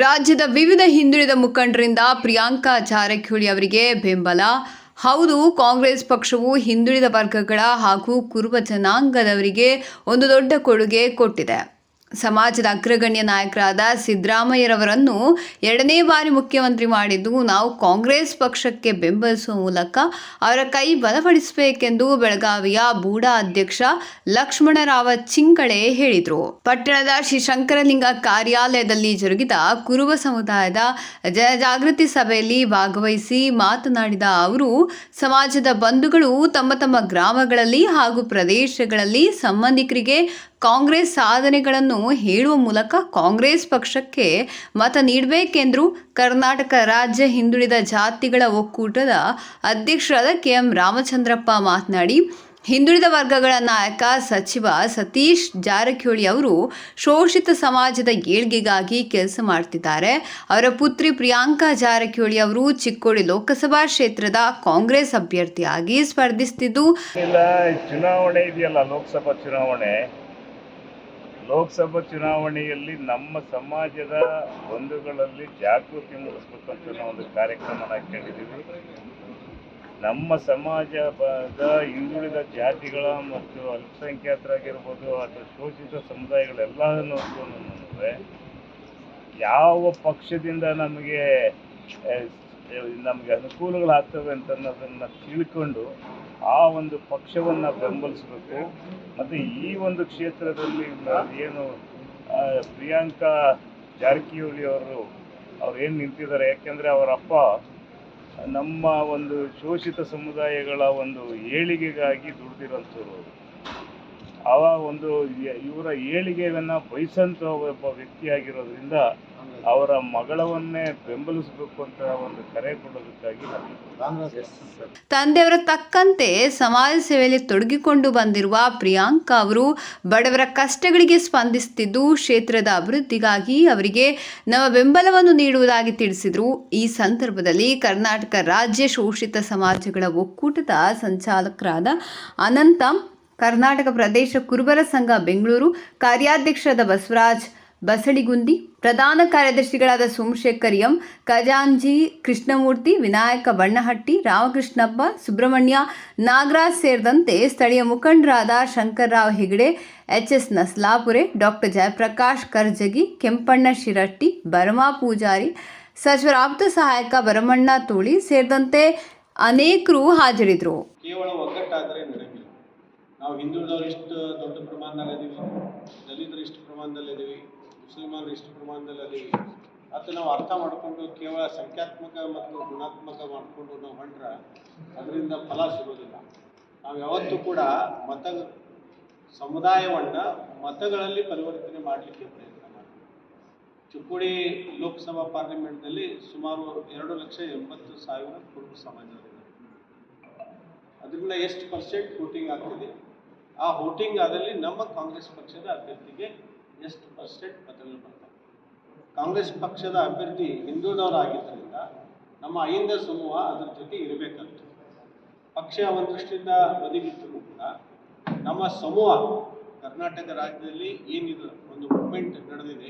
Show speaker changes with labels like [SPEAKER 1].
[SPEAKER 1] ರಾಜ್ಯದ ವಿವಿಧ ಹಿಂದುಳಿದ ಮುಖಂಡರಿಂದ ಪ್ರಿಯಾಂಕಾ ಜಾರಕಿಹೊಳಿ ಅವರಿಗೆ ಬೆಂಬಲ. ಹೌದು, ಕಾಂಗ್ರೆಸ್ ಪಕ್ಷವು ಹಿಂದುಳಿದ ವರ್ಗಗಳ ಹಾಗೂ ಕುರುಬ ಜನಾಂಗದವರಿಗೆ ಒಂದು ದೊಡ್ಡ ಕೊಡುಗೆ ಕೊಟ್ಟಿದೆ. ಸಮಾಜದ ಅಗ್ರಗಣ್ಯ ನಾಯಕರಾದ ಸಿದ್ದರಾಮಯ್ಯರವರನ್ನು ಎರಡನೇ ಬಾರಿ ಮುಖ್ಯಮಂತ್ರಿ ಮಾಡಿದ್ದು ನಾವು ಕಾಂಗ್ರೆಸ್ ಪಕ್ಷಕ್ಕೆ ಬೆಂಬಲಿಸುವ ಮೂಲಕ ಅವರ ಕೈ ಬಲಪಡಿಸಬೇಕೆಂದು ಬೆಳಗಾವಿಯ ಬೂಡಾ ಅಧ್ಯಕ್ಷ ಲಕ್ಷ್ಮಣರಾವ ಚಿಂಕಳೆ ಹೇಳಿದರು. ಪಟ್ಟಣದ ಶ್ರೀ ಶಂಕರಲಿಂಗ ಕಾರ್ಯಾಲಯದಲ್ಲಿ ಜರುಗಿದ ಕುರುಬ ಸಮುದಾಯದ ಜನಜಾಗೃತಿ ಸಭೆಯಲ್ಲಿ ಭಾಗವಹಿಸಿ ಮಾತನಾಡಿದ ಅವರು, ಸಮಾಜದ ಬಂಧುಗಳು ತಮ್ಮ ತಮ್ಮ ಗ್ರಾಮಗಳಲ್ಲಿ ಹಾಗೂ ಪ್ರದೇಶಗಳಲ್ಲಿ ಸಂಬಂಧಿಕರಿಗೆ ಕಾಂಗ್ರೆಸ್ ಸಾಧನೆಗಳನ್ನು ಹೇಳುವ ಮೂಲಕ ಕಾಂಗ್ರೆಸ್ ಪಕ್ಷಕ್ಕೆ ಮತ ನೀಡಬೇಕೆಂದರು ಕರ್ನಾಟಕ ರಾಜ್ಯ ಹಿಂದುಳಿದ ಜಾತಿಗಳ ಒಕ್ಕೂಟದ ಅಧ್ಯಕ್ಷರಾದ ಕೆ ಎಂ ರಾಮಚಂದ್ರಪ್ಪ ಮಾತನಾಡಿ, ಹಿಂದುಳಿದ ವರ್ಗಗಳ ನಾಯಕ ಸಚಿವ ಸತೀಶ್ ಜಾರಕಿಹೊಳಿ ಅವರು ಶೋಷಿತ ಸಮಾಜದ ಏಳ್ಗೆಗಾಗಿ ಕೆಲಸ ಮಾಡ್ತಿದ್ದಾರೆ. ಅವರ ಪುತ್ರಿ ಪ್ರಿಯಾಂಕಾ ಜಾರಕಿಹೊಳಿ ಅವರು ಚಿಕ್ಕೋಡಿ ಲೋಕಸಭಾ ಕ್ಷೇತ್ರದ ಕಾಂಗ್ರೆಸ್ ಅಭ್ಯರ್ಥಿಯಾಗಿ ಸ್ಪರ್ಧಿಸುತ್ತಿದ್ದು
[SPEAKER 2] ಚುನಾವಣೆ ಇದೆಯಲ್ಲ, ಲೋಕಸಭಾ ಚುನಾವಣೆ. ಲೋಕಸಭಾ ಚುನಾವಣೆಯಲ್ಲಿ ನಮ್ಮ ಸಮಾಜದ ಬಂಧುಗಳಲ್ಲಿ ಜಾಗೃತಿ ಮೂಡಿಸ್ಬೇಕಂತ ನಾವು ಒಂದು ಕಾರ್ಯಕ್ರಮನ ಕೇಳಿದ್ದೀವಿ ನಮ್ಮ ಸಮಾಜದ ಹಿಂದುಳಿದ ಜಾತಿಗಳ ಮತ್ತು ಅಲ್ಪಸಂಖ್ಯಾತರಾಗಿರ್ಬೋದು ಅಥವಾ ಶೋಷಿತ ನೋಡಿದ್ರೆ ಯಾವ ಪಕ್ಷದಿಂದ ನಮಗೆ ನಮಗೆ ಅನುಕೂಲಗಳಾಗ್ತವೆ ಅಂತ ಅನ್ನೋದನ್ನು ತಿಳ್ಕೊಂಡು ಆ ಒಂದು ಪಕ್ಷವನ್ನು ಬೆಂಬಲಿಸಬೇಕು ಮತ್ತು ಈ ಒಂದು ಕ್ಷೇತ್ರದಲ್ಲಿ ಏನು ಪ್ರಿಯಾಂಕಾ ಜಾರಕಿಹೊಳಿ ಅವರು, ಅವ್ರು ಏನು ನಿಂತಿದ್ದಾರೆ ಯಾಕೆಂದರೆ ಅವರ ಅಪ್ಪ ನಮ್ಮ ಒಂದು ಶೋಷಿತ ಸಮುದಾಯಗಳ ಒಂದು ಏಳಿಗೆಗಾಗಿ ದುಡಿದಿರೋಂಥವ್ರು. ಅವ ಒಂದು ಇವರ ಏಳಿಗೆಯನ್ನು ಬಯಸಂತ ಒಬ್ಬ ವ್ಯಕ್ತಿಯಾಗಿರೋದ್ರಿಂದ ಅವರ ಮಗಳವನ್ನೇ ಬೆಂಬಲಿಸಬೇಕು ಅಂತ ಒಂದು ಕರೆ ಕೊಡೋದಕ್ಕಾಗಿ
[SPEAKER 1] ತಂದೆಯವರ ತಕ್ಕಂತೆ ಸಮಾಜ ಸೇವೆಯಲ್ಲಿ ತೊಡಗಿಕೊಂಡು ಬಂದಿರುವ ಪ್ರಿಯಾಂಕಾ ಅವರು ಬಡವರ ಕಷ್ಟಗಳಿಗೆ ಸ್ಪಂದಿಸುತ್ತಿದ್ದು ಕ್ಷೇತ್ರದ ಅಭಿವೃದ್ಧಿಗಾಗಿ ಅವರಿಗೆ ನಮ್ಮ ಬೆಂಬಲವನ್ನು ನೀಡುವುದಾಗಿ ತಿಳಿಸಿದರು. ಈ ಸಂದರ್ಭದಲ್ಲಿ ಕರ್ನಾಟಕ ರಾಜ್ಯ ಶೋಷಿತ ಸಮಾಜಗಳ ಒಕ್ಕೂಟದ ಸಂಚಾಲಕರಾದ ಅನಂತ ಕರ್ನಾಟಕ ಪ್ರದೇಶ ಕುರುಬರ ಸಂಘ ಬೆಂಗಳೂರು, ಕಾರ್ಯಾಧ್ಯಕ್ಷರಾದ ಬಸವರಾಜ್ ಬಸಳಿಗುಂದಿ, ಪ್ರಧಾನ ಕಾರ್ಯದರ್ಶಿಗಳಾದ ಸೋಮಶೇಖರ್ ಎಂ ಖಜಾಂಜಿ ಕೃಷ್ಣಮೂರ್ತಿ, ವಿನಾಯಕ ಬಣ್ಣಹಟ್ಟಿ, ರಾಮಕೃಷ್ಣಪ್ಪ, ಸುಬ್ರಹ್ಮಣ್ಯ ನಾಗರಾಜ್ ಸೇರಿದಂತೆ ಸ್ಥಳೀಯ ಮುಖಂಡರಾದ Shankarrao Hegde H S Naslapure, doctor Jayaprakash Karjagi, Kempanna Shiratti Barma Pujari, ಸಚಿವರ ಆಪ್ತ ಸಹಾಯಕ ಭರಮಣ್ಣ ತೋಳಿ ಸೇರಿದಂತೆ ಅನೇಕರು ಹಾಜರಿದ್ದರು.
[SPEAKER 3] ನಾವು ಹಿಂದುಳಿದವ್ರು ಇಷ್ಟು ದೊಡ್ಡ ಪ್ರಮಾಣದಲ್ಲಿ ಇದೀವಿ, ದಲಿತರು ಇಷ್ಟು ಪ್ರಮಾಣದಲ್ಲಿ ಇದೀವಿ, ಮುಸ್ಲಿಮರು ಇಷ್ಟು ಪ್ರಮಾಣದಲ್ಲಿ ಇದೀವಿ ಅದು ನಾವು ಅರ್ಥ ಮಾಡಿಕೊಂಡು ಕೇವಲ ಸಂಖ್ಯಾತ್ಮಕ ಮತ್ತು ಗುಣಾತ್ಮಕ ಮಾಡಿಕೊಂಡು ನಾವು ಹೊಂಟ್ರೆ ಅದರಿಂದ ಫಲ ಸಿಗೋದಿಲ್ಲ. ನಾವು ಯಾವತ್ತೂ ಕೂಡ ಮತ ಸಮುದಾಯವನ್ನು ಮತಗಳಲ್ಲಿ ಪರಿವರ್ತನೆ ಮಾಡಲಿಕ್ಕೆ ಪ್ರಯತ್ನ ಮಾಡ್ತೀವಿ. ಚಿಕ್ಕೋಡಿ ಲೋಕಸಭಾ ಪಾರ್ಲಿಮೆಂಟ್ನಲ್ಲಿ ಸುಮಾರು ಎರಡು ಲಕ್ಷ ಎಂಬತ್ತು ಸಾವಿರ ಕುರುಬ ಸಮಾಜದವರಿದ್ದಾರೆ ಅದರಿಂದ ಎಷ್ಟು ಪರ್ಸೆಂಟ್ ವೋಟಿಂಗ್ ಆಗ್ತಿದೆ? ಆ ವೋಟಿಂಗ್ ಆದಲ್ಲಿ ನಮ್ಮ ಕಾಂಗ್ರೆಸ್ ಪಕ್ಷದ ಅಭ್ಯರ್ಥಿಗೆ ಎಷ್ಟು ಪರ್ಸೆಂಟ್ ಮತಗಳು ಬರ್ತವೆ? ಕಾಂಗ್ರೆಸ್ ಪಕ್ಷದ ಅಭ್ಯರ್ಥಿ ಹಿಂದುಳಿದವರಾಗಿದ್ದರಿಂದ ನಮ್ಮ ಅಹಿಂದ ಸಮೂಹ ಅದರ ಜೊತೆ ಇರಬೇಕಂತ ಪಕ್ಷ ಒಂದು ದೃಷ್ಟಿಯಿಂದ ಬದಿಗಿಟ್ಟರೂ ಕೂಡ ನಮ್ಮ ಸಮೂಹ ಕರ್ನಾಟಕ ರಾಜ್ಯದಲ್ಲಿ ಏನಿದೆ ಒಂದು ಮೂಮೆಂಟ್ ನಡೆದಿದೆ